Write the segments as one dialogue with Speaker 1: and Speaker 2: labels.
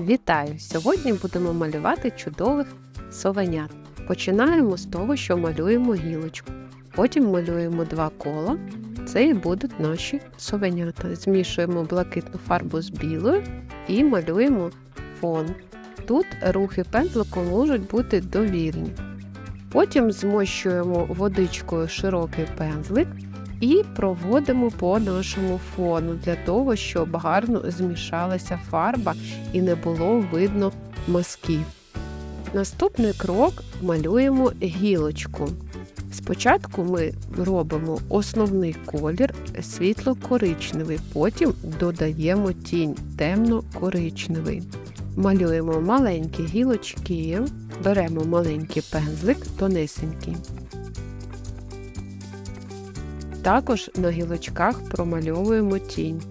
Speaker 1: Вітаю! Сьогодні будемо малювати чудових совенят. Починаємо з того, що малюємо гілочку. Потім малюємо два кола. Це і будуть наші совенята. Змішуємо блакитну фарбу з білою і малюємо фон. Тут рухи пензликом можуть бути довільні. Потім змощуємо водичкою широкий пензлик і проводимо по нашому фону для того, щоб гарно змішалася фарба і не було видно мазків. Наступний крок малюємо гілочку. Спочатку ми робимо основний колір світло-коричневий, потім додаємо тінь темно-коричневий. Малюємо маленькі гілочки, беремо маленький пензлик тонесенький. Також на гілочках промальовуємо тінь.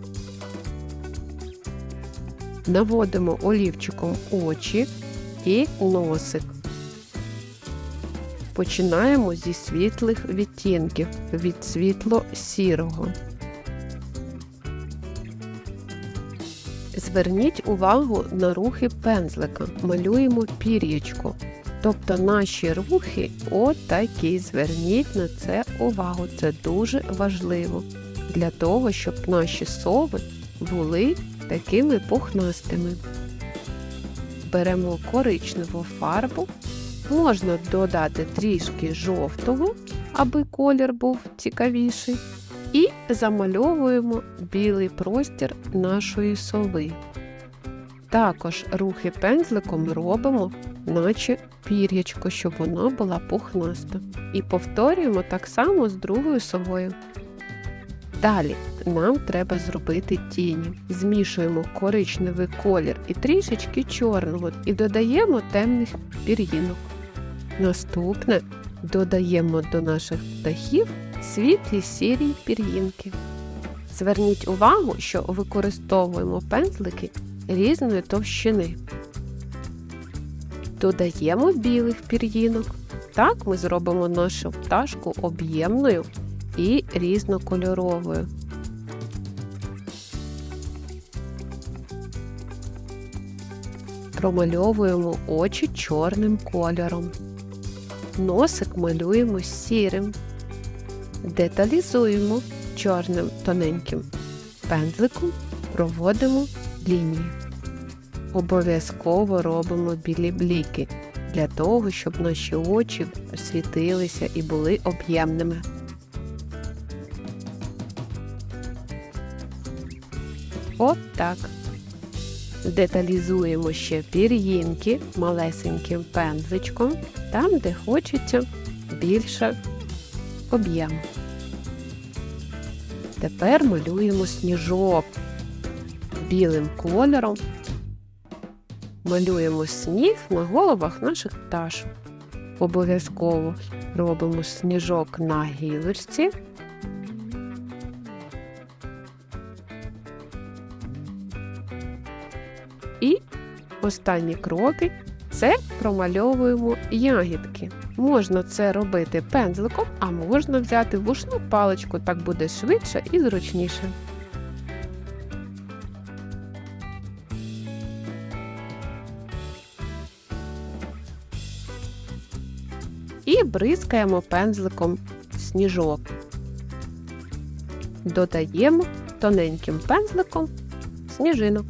Speaker 1: Наводимо олівчиком очі і носик. Починаємо зі світлих відтінків від світло-сірого. Зверніть увагу на рухи пензлика. Малюємо пір'ячко. Тобто наші рухи отакі. Зверніть на це увагу. Це дуже важливо для того, щоб наші сови були такими пухнастими. Беремо коричневу фарбу, можна додати трішки жовтого, аби колір був цікавіший, і замальовуємо білий простір нашої сови. Також рухи пензликом робимо, наче пір'ячко, щоб вона була пухнаста. І повторюємо так само з другою совою. Далі нам треба зробити тіні. Змішуємо коричневий колір і трішечки чорного і додаємо темних пір'їнок. Наступне додаємо до наших птахів світлі сірі пір'їнки. Зверніть увагу, що використовуємо пензлики різної товщини. Додаємо білих пір'їнок. Так ми зробимо нашу пташку об'ємною і різнокольоровою. Промальовуємо очі чорним кольором. Носик малюємо сірим. Деталізуємо чорним тоненьким пензликом, проводимо лінії. Обов'язково робимо білі бліки для того, щоб наші очі світилися і були об'ємними. От так. Деталізуємо ще пір'їнки малесеньким пензличком, там, де хочеться більше об'єму. Тепер малюємо сніжок білим кольором. Малюємо сніг на головах наших пташок. Обов'язково робимо сніжок на гілочці. І останні кроки це промальовуємо ягідки. Можна це робити пензликом, а можна взяти вушну паличку, так буде швидше і зручніше. І бризкаємо пензликом сніжок. Додаємо тоненьким пензликом сніжинок.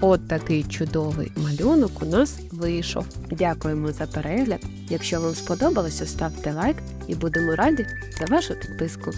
Speaker 1: От такий чудовий малюнок у нас вийшов. Дякуємо за перегляд. Якщо вам сподобалося, ставте лайк і будемо раді за вашу підписку.